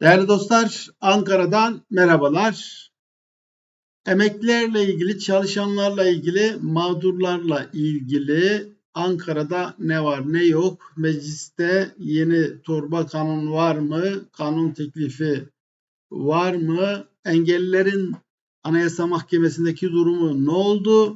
Değerli dostlar, Ankara'dan merhabalar. Emeklilerle ilgili, çalışanlarla ilgili, mağdurlarla ilgili Ankara'da ne var ne yok? Mecliste yeni torba kanun var mı? Kanun teklifi var mı? Engellilerin Anayasa Mahkemesi'ndeki durumu ne oldu?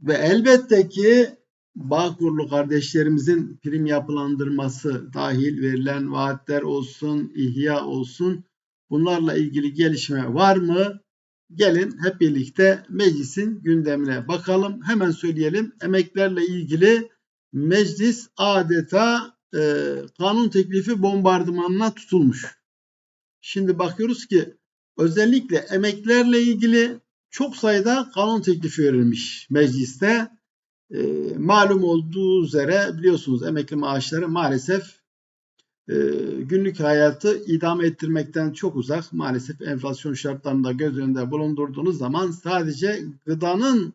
Ve elbette ki Bağkurlu kardeşlerimizin prim yapılandırması dahil verilen vaatler olsun, ihya olsun bunlarla ilgili gelişme var mı? Gelin hep birlikte meclisin gündemine bakalım. Hemen söyleyelim emeklerle ilgili meclis adeta e, kanun teklifi bombardımanına tutulmuş. Şimdi bakıyoruz ki özellikle emeklerle ilgili çok sayıda kanun teklifi verilmiş mecliste. E, malum olduğu üzere biliyorsunuz emekli maaşları maalesef e, günlük hayatı idame ettirmekten çok uzak. Maalesef enflasyon şartlarında göz önünde bulundurduğunuz zaman sadece gıdanın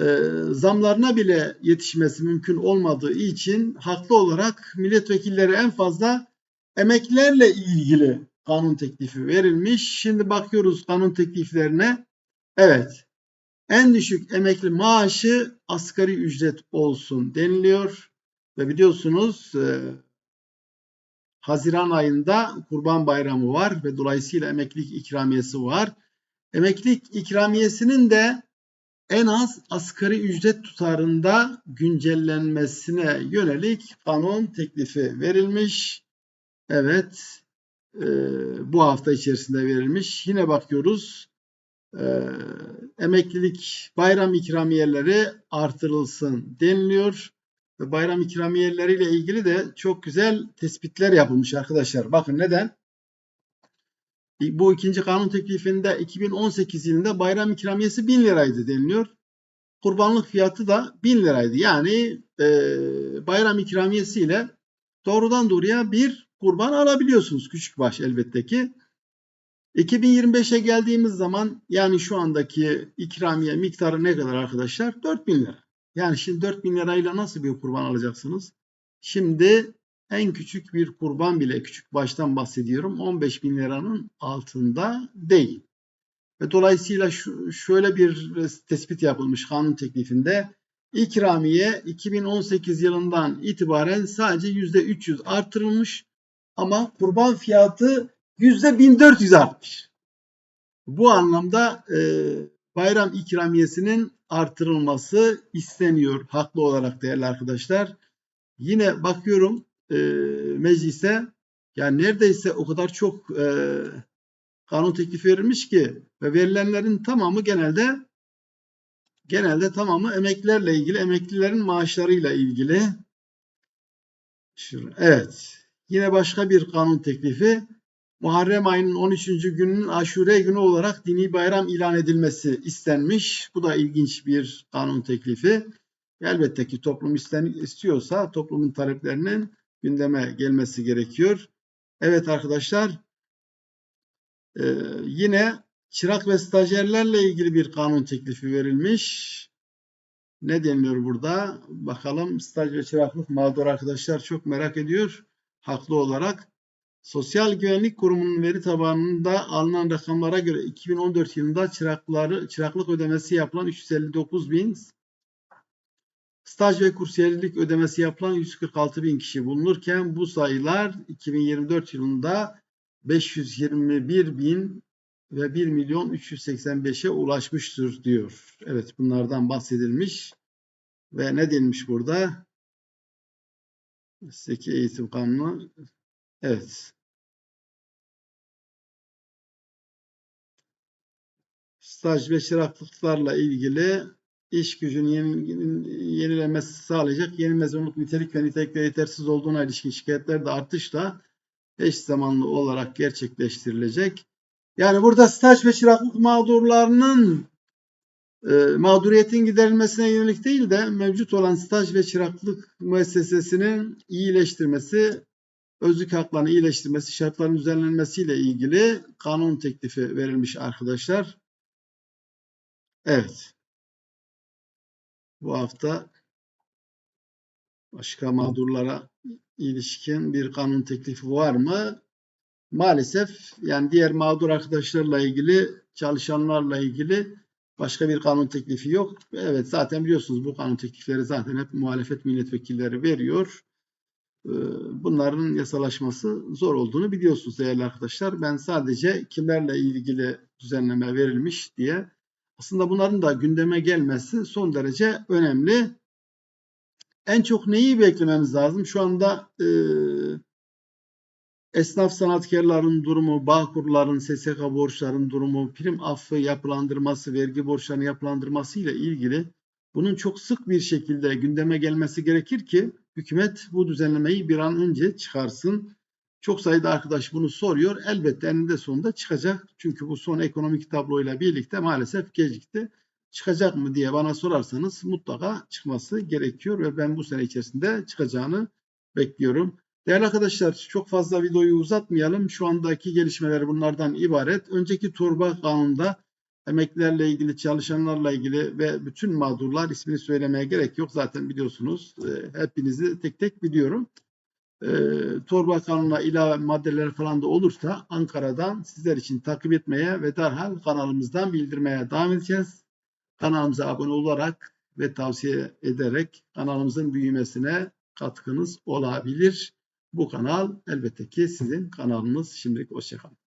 e, zamlarına bile yetişmesi mümkün olmadığı için haklı olarak milletvekilleri en fazla emeklilerle ilgili kanun teklifi verilmiş. Şimdi bakıyoruz kanun tekliflerine. Evet, en düşük emekli maaşı asgari ücret olsun deniliyor. Ve biliyorsunuz e, Haziran ayında Kurban Bayramı var ve dolayısıyla emeklilik ikramiyesi var. Emeklilik ikramiyesinin de en az asgari ücret tutarında güncellenmesine yönelik kanun teklifi verilmiş. Evet, e, bu hafta içerisinde verilmiş. Yine bakıyoruz e, emeklilik bayram ikramiyeleri artırılsın deniliyor. Ve bayram ikramiyeleriyle ilgili de çok güzel tespitler yapılmış arkadaşlar. Bakın neden? Bu ikinci kanun teklifinde 2018 yılında bayram ikramiyesi 1000 liraydı deniliyor. Kurbanlık fiyatı da 1000 liraydı. Yani e, bayram ikramiyesiyle doğrudan doğruya bir kurban alabiliyorsunuz. Küçük baş elbette ki. 2025'e geldiğimiz zaman yani şu andaki ikramiye miktarı ne kadar arkadaşlar? 4000 lira. Yani şimdi 4000 lirayla nasıl bir kurban alacaksınız? Şimdi en küçük bir kurban bile küçük baştan bahsediyorum 15 bin liranın altında değil. Ve dolayısıyla şu, şöyle bir tespit yapılmış kanun teklifinde ikramiye 2018 yılından itibaren sadece %300 artırılmış ama kurban fiyatı %1400 artmış. Bu anlamda e, bayram ikramiyesinin artırılması isteniyor haklı olarak değerli arkadaşlar. Yine bakıyorum e, meclise yani neredeyse o kadar çok e, kanun teklifi verilmiş ki ve verilenlerin tamamı genelde genelde tamamı emeklilerle ilgili, emeklilerin maaşlarıyla ilgili. Evet. Yine başka bir kanun teklifi Muharrem ayının 13. gününün aşure günü olarak dini bayram ilan edilmesi istenmiş. Bu da ilginç bir kanun teklifi. Elbette ki toplum istiyorsa toplumun taleplerinin gündeme gelmesi gerekiyor. Evet arkadaşlar e, yine çırak ve stajyerlerle ilgili bir kanun teklifi verilmiş. Ne deniliyor burada? Bakalım staj ve çıraklık mağdur arkadaşlar çok merak ediyor. Haklı olarak. Sosyal Güvenlik Kurumu'nun veri tabanında alınan rakamlara göre 2014 yılında çırakları, çıraklık ödemesi yapılan 359 bin, staj ve kursiyerlik ödemesi yapılan 146 bin kişi bulunurken bu sayılar 2024 yılında 521 bin ve 1 milyon 385'e ulaşmıştır diyor. Evet bunlardan bahsedilmiş ve ne denilmiş burada? Mesleki Eğitim Kanunu Evet. Staj ve çıraklıklarla ilgili iş gücünün yenilenmesi sağlayacak yeni mezunluk nitelik ve nitelikte yetersiz olduğuna ilişkin şikayetler de artışla eş zamanlı olarak gerçekleştirilecek. Yani burada staj ve çıraklık mağdurlarının e, mağduriyetin giderilmesine yönelik değil de mevcut olan staj ve çıraklık müessesesinin iyileştirmesi özlük haklarını iyileştirmesi, şartların düzenlenmesiyle ilgili kanun teklifi verilmiş arkadaşlar. Evet. Bu hafta başka mağdurlara ilişkin bir kanun teklifi var mı? maalesef yani diğer mağdur arkadaşlarla ilgili, çalışanlarla ilgili başka bir kanun teklifi yok. Evet zaten biliyorsunuz bu kanun teklifleri zaten hep muhalefet milletvekilleri veriyor. Ee, Bunların yasalaşması zor olduğunu biliyorsunuz değerli arkadaşlar. Ben sadece kimlerle ilgili düzenleme verilmiş diye aslında bunların da gündeme gelmesi son derece önemli. En çok neyi beklememiz lazım? Şu anda e, esnaf sanatkarların durumu, bağkurların, SSK borçların durumu, prim affı yapılandırması, vergi borçlarının yapılandırması ile ilgili bunun çok sık bir şekilde gündeme gelmesi gerekir ki hükümet bu düzenlemeyi bir an önce çıkarsın. Çok sayıda arkadaş bunu soruyor. Elbette eninde sonunda çıkacak. Çünkü bu son ekonomik tabloyla birlikte maalesef gecikti. Çıkacak mı diye bana sorarsanız mutlaka çıkması gerekiyor ve ben bu sene içerisinde çıkacağını bekliyorum. Değerli arkadaşlar çok fazla videoyu uzatmayalım. Şu andaki gelişmeler bunlardan ibaret. Önceki torba kanunda emeklilerle ilgili, çalışanlarla ilgili ve bütün mağdurlar ismini söylemeye gerek yok. Zaten biliyorsunuz e, hepinizi tek tek biliyorum. E, torba kanununa ilave maddeler falan da olursa Ankara'dan sizler için takip etmeye ve derhal kanalımızdan bildirmeye devam edeceğiz. Kanalımıza abone olarak ve tavsiye ederek kanalımızın büyümesine katkınız olabilir. Bu kanal elbette ki sizin kanalınız. Şimdilik hoşçakalın.